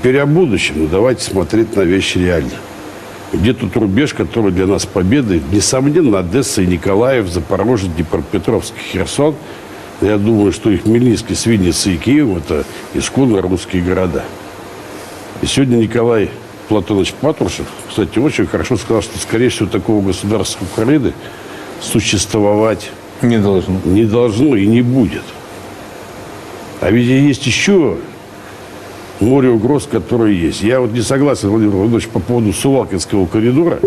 Теперь о будущем. Ну, давайте смотреть на вещи реально. Где тут рубеж, который для нас победы? Несомненно, Одесса и Николаев, Запорожье, Днепропетровск, Херсон. Я думаю, что и Хмельницкий, с Винницей и Киевом – это исконно русские города. И сегодня Николай Платонович Патрушев, кстати, очень хорошо сказал, что, скорее всего, такого государства Украины существовать Не должно. не должно и не будет. А ведь есть еще море угроз, которые есть. Я вот не согласен, Владимир Владимирович, по поводу Сувалкинского коридора.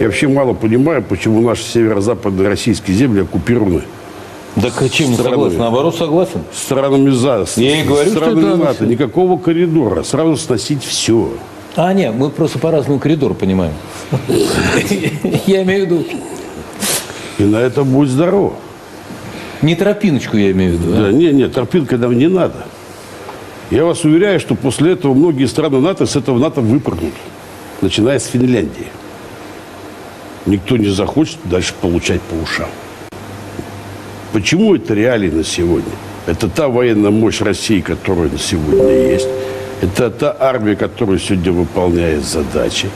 Я вообще мало понимаю, почему наши северо-западные российские земли оккупированы Да к чему согласен? Наоборот, согласен. странами за Я и говорю, что странами это НАТО. Никакого коридора. Сразу сносить все. А, нет, мы просто по-разному коридор понимаем. Я имею в виду, И на это будет здорово. не тропиночку я имею в виду. Да, не, не, торпинка нам не надо. Я вас уверяю, что после этого многие страны НАТО с этого НАТО выпрыгнут, начиная с Финляндии. Никто не захочет дальше получать по ушам. Почему это реалии на сегодня? Это та военная мощь России, которая на сегодня есть. Это та армия, которая сегодня выполняет задачи.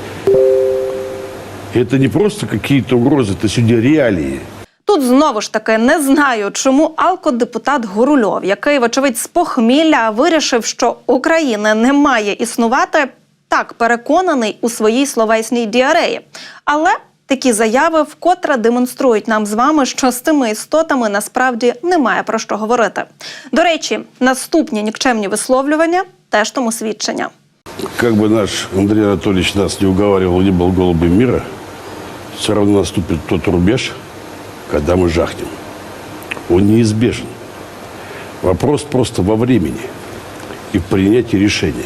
И это не просто какие-то угрозы, это сегодня реалии. Тут знову ж таки не знаю, чому алкодепутат Горульов, який, вочевидь, з похмілля вирішив, що України не має існувати, так переконаний у своїй словесній діареї. Але такі заяви вкотре демонструють нам з вами, що з цими істотами насправді немає про що говорити. До речі, наступні нікчемні висловлювання теж тому свідчення. Как бы наш Андрей Анатольевич нас не уговаривал, не был голубем мира, все равно наступит тот рубеж, когда мы жахнем. Он неизбежен. Вопрос просто во времени и в принятии решения.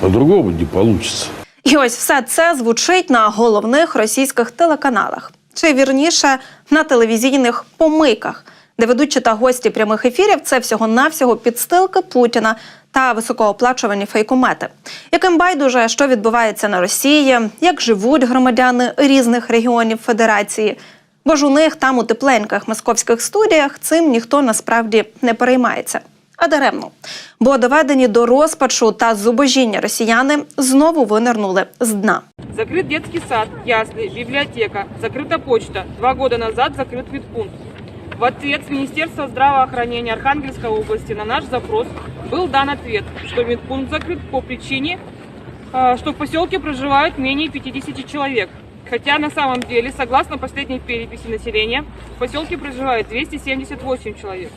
По-другому не получится. І ось все це звучить на головних російських телеканалах, чи вірніше на телевізійних помийках, де ведучі та гості прямих ефірів це всього-навсього підстилки Путіна та високооплачувані фейкомети, яким байдуже, що відбувається на Росії, як живуть громадяни різних регіонів Федерації. Бо ж у них там у тепленьких московських студіях цим ніхто насправді не переймається. А даремно, бо доведені до розпачу та зубожіння росіяни знову винирнули з дна. Закрыт детский сад, ясли, библиотека, закрыта почта. Два года назад закрыт медпункт. В ответ с Министерства здравоохранения Архангельской области на наш запрос был дан ответ, что медпункт закрыт по причине, э, что в поселке проживают менее 50 человек. Хотя на самом деле, согласно последней переписи населения, в поселке проживает 278 человек.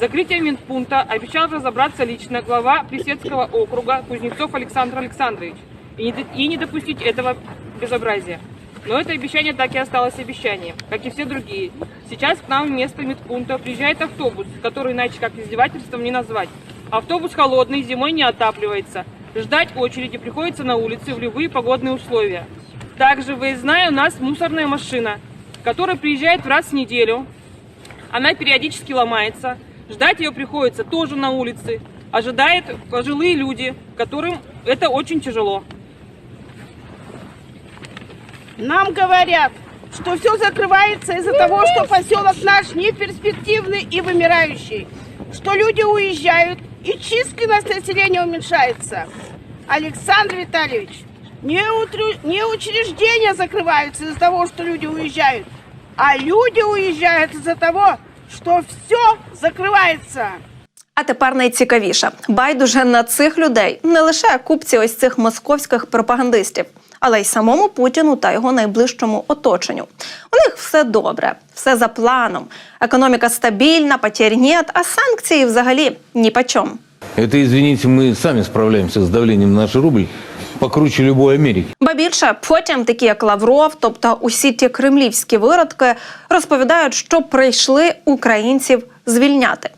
Закрытие медпункта обещал разобраться лично глава Плесецкого округа Кузнецов Александр Александрович и не, до- и не допустить этого безобразия. Но это обещание так и осталось обещанием, как и все другие. Сейчас к нам вместо медпункта приезжает автобус, который иначе как издевательством не назвать. Автобус холодный, зимой не отапливается. Ждать очереди приходится на улице в любые погодные условия. Также выездная у нас мусорная машина, которая приезжает раз в неделю, она периодически ломается. Ждать ее приходится тоже на улице. Ожидают пожилые люди, которым это очень тяжело. Нам говорят, что все закрывается из-за того, что поселок наш неперспективный и вымирающий, что люди уезжают и численность населения уменьшается. Александр Витальевич, не, утру- не учреждения закрываются из-за того, что люди уезжают, а люди уезжают из-за того, что все закрывается. А тепер найцікавіше. Байдуже на цих людей не лише купці ось цих московських пропагандистів, але й самому Путіну та його найближчому оточенню. У них все добре, все за планом. Економіка стабільна, потерь нет, а санкції взагалі ні по чому. Это, извините, мы сами справляемся с давлением на наш рубль покруче любой Америки. Ба більше потім такі, як Лавров, тобто усі ті кремлівські виродки, розповідають, що прийшли українців звільняти.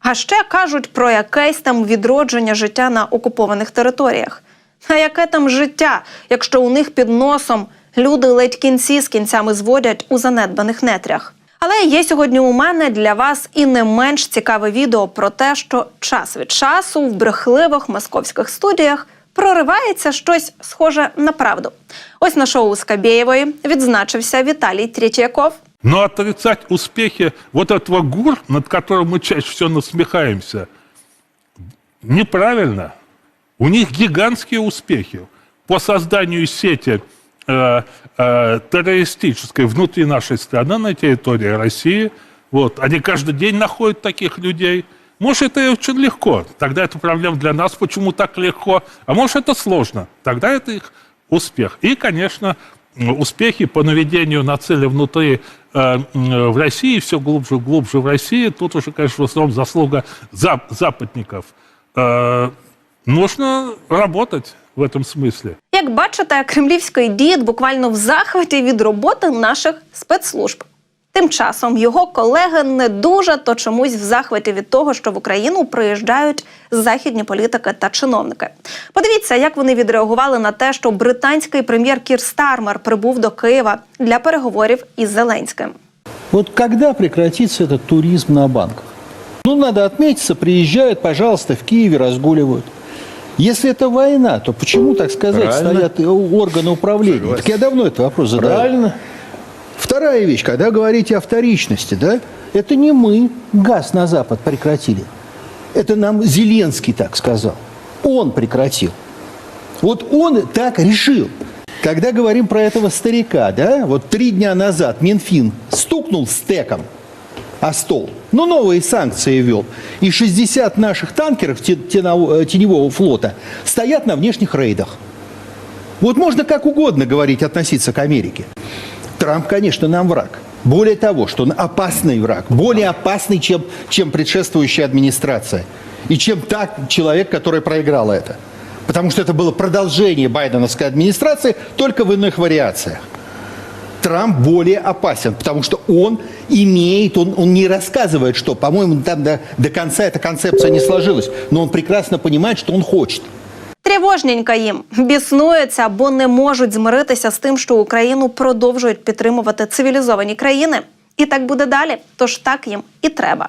А ще кажуть про якесь там відродження життя на окупованих територіях. А яке там життя, якщо у них під носом люди ледь кінці з кінцями зводять у занедбаних нетрях? Але є сьогодні у мене для вас і не менш цікаве відео про те, що час від часу в брехливих московських студіях проривається щось схоже на правду. Ось на шоу Скабєєвої відзначився Віталій Третьяков. Но отрицать успехи вот этого ГУР, над которым мы чаще всего насмехаемся, неправильно. У них гигантские успехи по созданию сети э, э, террористической внутри нашей страны, на территории России. Вот. Они каждый день находят таких людей. Может, это очень легко. Тогда это проблема для нас, почему так легко. А может, это сложно. Тогда это их успех. И, конечно, успехи по наведению на цели внутри э, в России, все глубже и глубже в России. Тут уже, конечно, в основном заслуга зап- западников. Э, нужно работать в этом смысле. Як бачите, кремлівський дід буквально в захваті від роботи наших спецслужб. Тим часом його колеги не дуже то чомусь в захваті від того, що в Україну приїжджають західні політики та чиновники. Подивіться, як вони відреагували на те, що британський прем'єр Кір Стармер прибув до Києва для переговорів із Зеленським. Вот когда прекратится этот туризм на банках? Ну, надо отметиться, приезжают, пожалуйста, в Киеве разгуливают. Если это война, то почему, так сказать, Правильно. стоят органы управления? Так я давно этот вопрос задаю. Правильно? Вторая вещь, когда говорите о вторичности, да, это не мы газ на Запад прекратили. Это нам Зеленский так сказал. Он прекратил. Вот он так решил. Когда говорим про этого старика, да, вот три дня назад Минфин стукнул стеком о стол, но новые санкции ввел. И 60 наших танкеров э, теневого флота стоят на внешних рейдах. Вот можно как угодно говорить, относиться к Америке. Трамп, конечно, нам враг. Более того, что он опасный враг, более опасный, чем, чем предшествующая администрация. И чем так человек, который проиграл это. Потому что это было продолжение байденовской администрации, только в иных вариациях. Трамп более опасен, потому что он имеет, он, он не рассказывает, что, по-моему, там до, до конца эта концепция не сложилась, но он прекрасно понимает, что он хочет. Тривожненько їм біснуються, бо не можуть змиритися з тим, що Україну продовжують підтримувати цивілізовані країни. І так буде далі. Тож так їм і треба.